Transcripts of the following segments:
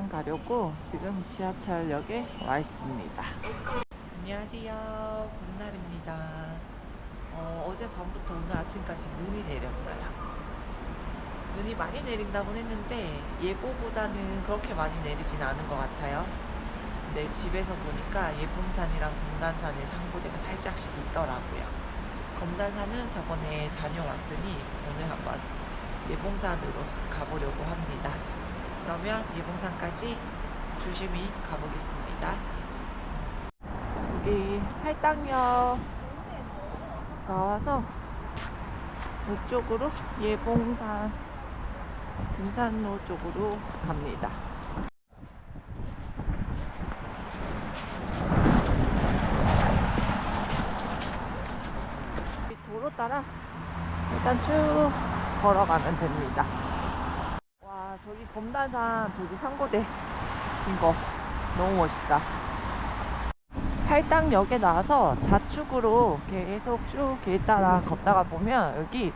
예봉산 가려고 지금 지하철역에 와 있습니다. 안녕하세요. 봄날입니다. 어, 제 밤부터 오늘 아침까지 눈이 내렸어요. 눈이 많이 내린다고 했는데 예보보다는 그렇게 많이 내리진 않은 것 같아요. 근데 집에서 보니까 예봉산이랑 검단산에 상고대가 살짝씩 있더라고요. 검단산은 저번에 다녀왔으니 오늘 한번 예봉산으로 가보려고 합니다. 그러면 예봉산까지 조심히 가보겠습니다. 여기 팔당역 나와서 이쪽으로 예봉산 등산로 쪽으로 갑니다. 이 도로 따라 일단 쭉 걸어가면 됩니다. 검단산 저기 상고대 긴 거 너무 멋있다. 팔당역에 나와서 좌측으로 계속 쭉 길 따라 걷다가 보면 여기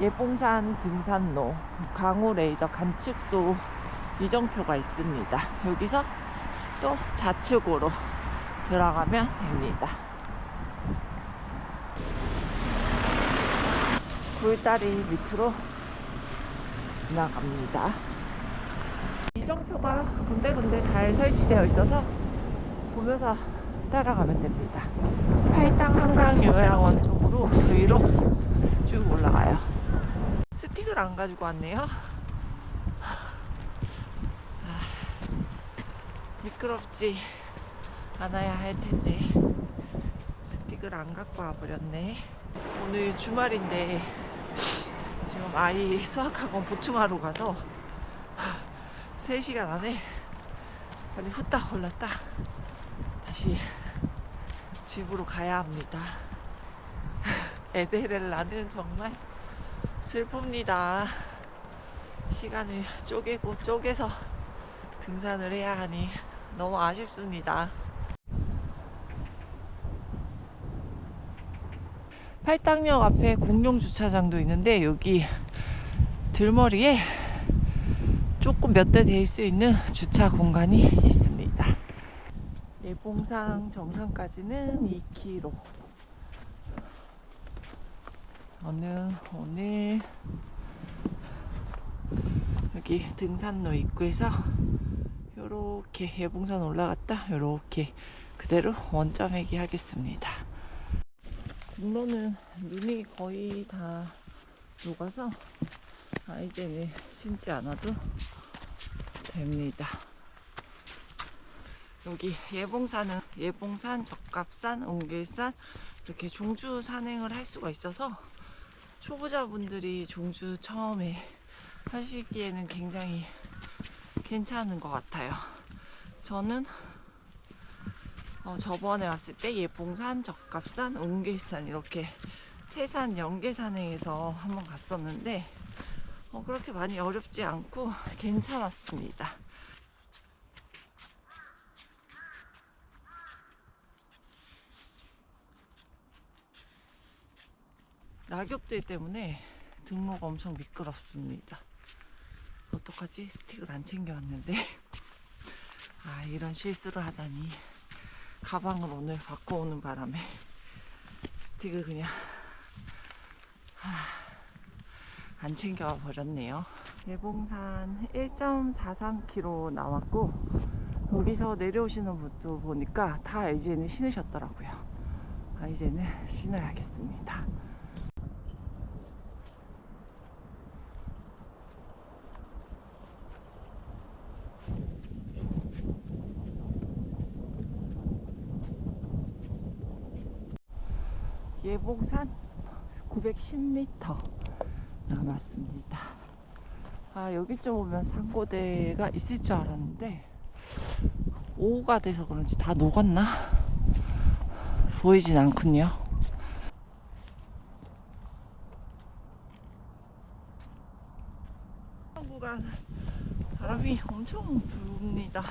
예봉산 등산로 강우 레이더 관측소 이정표가 있습니다. 여기서 또 좌측으로 들어가면 됩니다. 굴다리 밑으로 지나갑니다. 이정표가 군데군데 잘 설치되어 있어서 보면서 따라가면 됩니다. 팔당 한강 요양원 쪽으로 위로 쭉 올라가요. 스틱을 안 가지고 왔네요. 아, 미끄럽지 않아야 할 텐데 스틱을 안 갖고 와버렸네. 오늘 주말인데 지금 아이 수학학원 보충하러 가서 3시간 안에 빨리 후딱 올랐다 다시 집으로 가야 합니다. 에데렐라는 정말 슬픕니다. 시간을 쪼개고 쪼개서 등산을 해야 하니 너무 아쉽습니다. 팔당역 앞에 공용 주차장도 있는데 여기 들머리에 조금 몇 대 될 수 있는 주차 공간이 있습니다. 예봉산 정상까지는 2km. 저는 오늘 여기 등산로 입구에서 요렇게 예봉산 올라갔다 요렇게 그대로 원점회기 하겠습니다. 등로는 눈이 거의 다 녹아서 아, 이제는 신지 않아도 됩니다. 여기 예봉산은 예봉산, 적갑산, 옹길산 이렇게 종주 산행을 할 수가 있어서 초보자분들이 종주 처음에 하시기에는 굉장히 괜찮은 것 같아요. 저는 어, 저번에 왔을 때 예봉산, 적갑산, 옹길산 이렇게 세산 연계 산행에서 한번 갔었는데 어, 그렇게 많이 어렵지 않고 괜찮았습니다. 낙엽들 때문에 등로가 엄청 미끄럽습니다. 어떡하지? 스틱을 안 챙겨왔는데. 아, 이런 실수를 하다니. 가방을 오늘 바꿔오는 바람에 스틱을 그냥 하, 안 챙겨와 버렸네요. 예봉산 1.43km 나왔고 여기서 내려오시는 분도 보니까 다 이제는 신으셨더라고요. 아, 이제는 신어야겠습니다. 예봉산 910m 남았습니다. 아, 여기쯤 오면 상고대가 있을 줄 알았는데, 오후가 돼서 그런지 다 녹았나? 보이진 않군요. 구간 바람이 엄청 붑니다.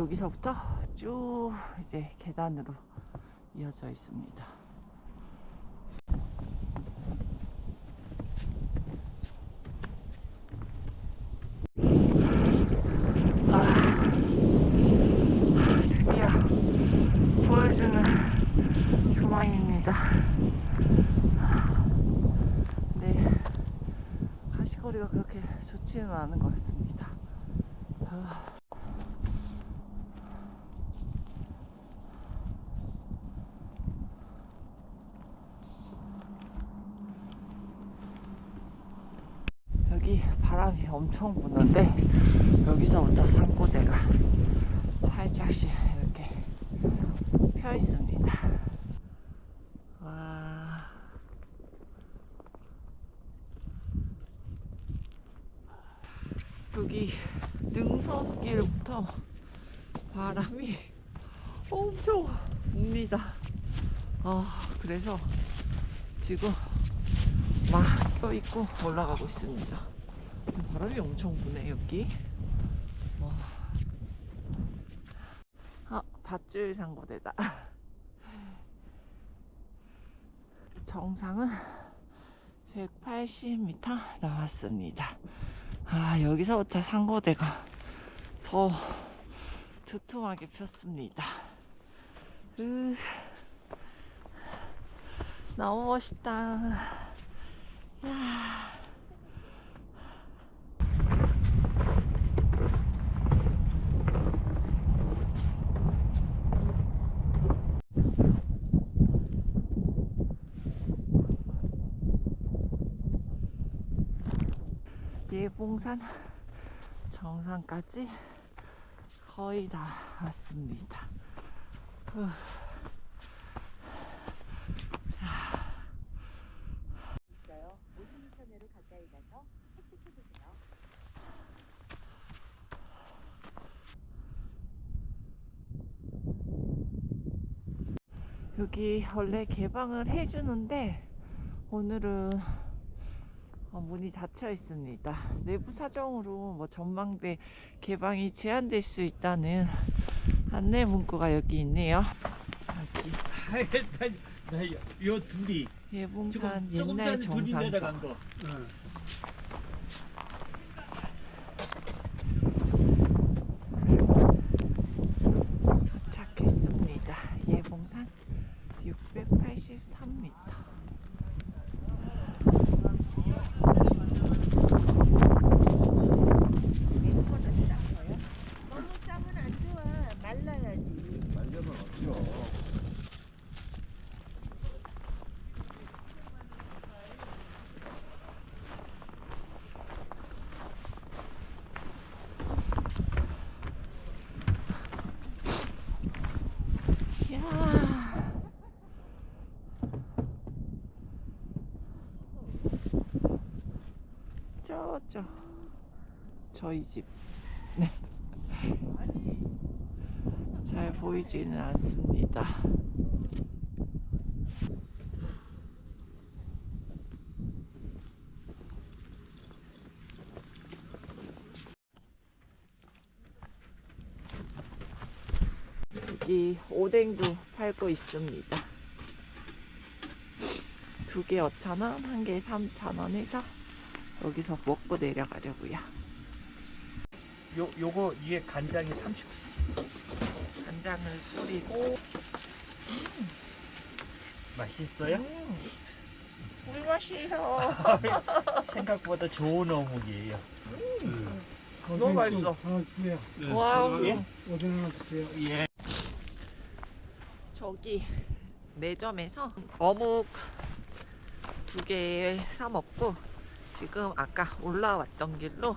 여기서부터 쭉 이제 계단으로 이어져 있습니다. 아, 네, 거리가 그렇게 좋지는 않은 것 같습니다. 아. 바람이 엄청 부는데 여기서부터 산고대가 살짝씩 이렇게 펴 있습니다. 와. 여기 능선길부터 바람이 엄청 붑니다. 아, 그래서 지금 막 껴있고 올라가고 있습니다. 바람이 엄청 부네, 여기. 와. 아, 밧줄 상고대다. 정상은 180m 나왔습니다. 아, 여기서부터 상고대가 더 두툼하게 폈습니다. 으, 너무 멋있다. 야. 예봉산 정상까지 거의 다 왔습니다. 후. 있어요. 50m 내로 가까이 가서 획득해 보세요. 여기 원래 개방을 해주는데 오늘은 어, 문이 닫혀 있습니다. 내부 사정으로 뭐 전망대 개방이 제한될 수 있다는 안내 문구가 여기 있네요. 여기. 요 둘이. 예봉산 옛날 정상서 내려간 거. 도착했습니다. 예봉산 683m. 냉모는 싸요. 너무 싸면 안 좋아. 말라야지. 말려면 어때요? 야. 저저 저희 집. 네. 잘 보이지는 않습니다. 여기 오뎅도 팔고 있습니다. 두 개 5,000원, 한 개 3,000원 해서 여기서 먹고 내려가려고요. 요 요거 위에 간장이 30. 간장을 뿌리고 맛있어요? 음, 꿀맛이에요. 생각보다 좋은 어묵이에요. 너무 맛있어. 네. 와우. 예? 주세요. 예. 저기 매점에서 어묵 두 개 사 먹고 지금 아까 올라왔던 길로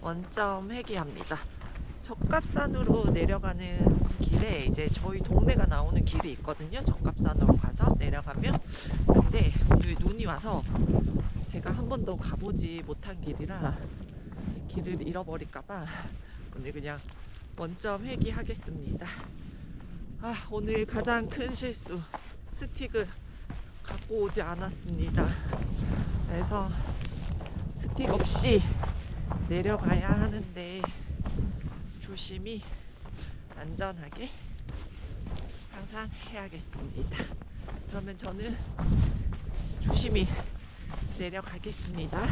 원점 회귀합니다. 적갑산으로 내려가는 길에 이제 저희 동네가 나오는 길이 있거든요. 적갑산으로 가서 내려가면 근데 오늘 눈이 와서 제가 한 번도 가보지 못한 길이라 길을 잃어버릴까봐 오늘 그냥 원점 회귀하겠습니다. 아, 오늘 가장 큰 실수. 스틱을 갖고 오지 않았습니다. 그래서 스틱 없이 내려가야 하는데 조심히 안전하게 항상 해야겠습니다. 그러면 저는 조심히 내려가겠습니다.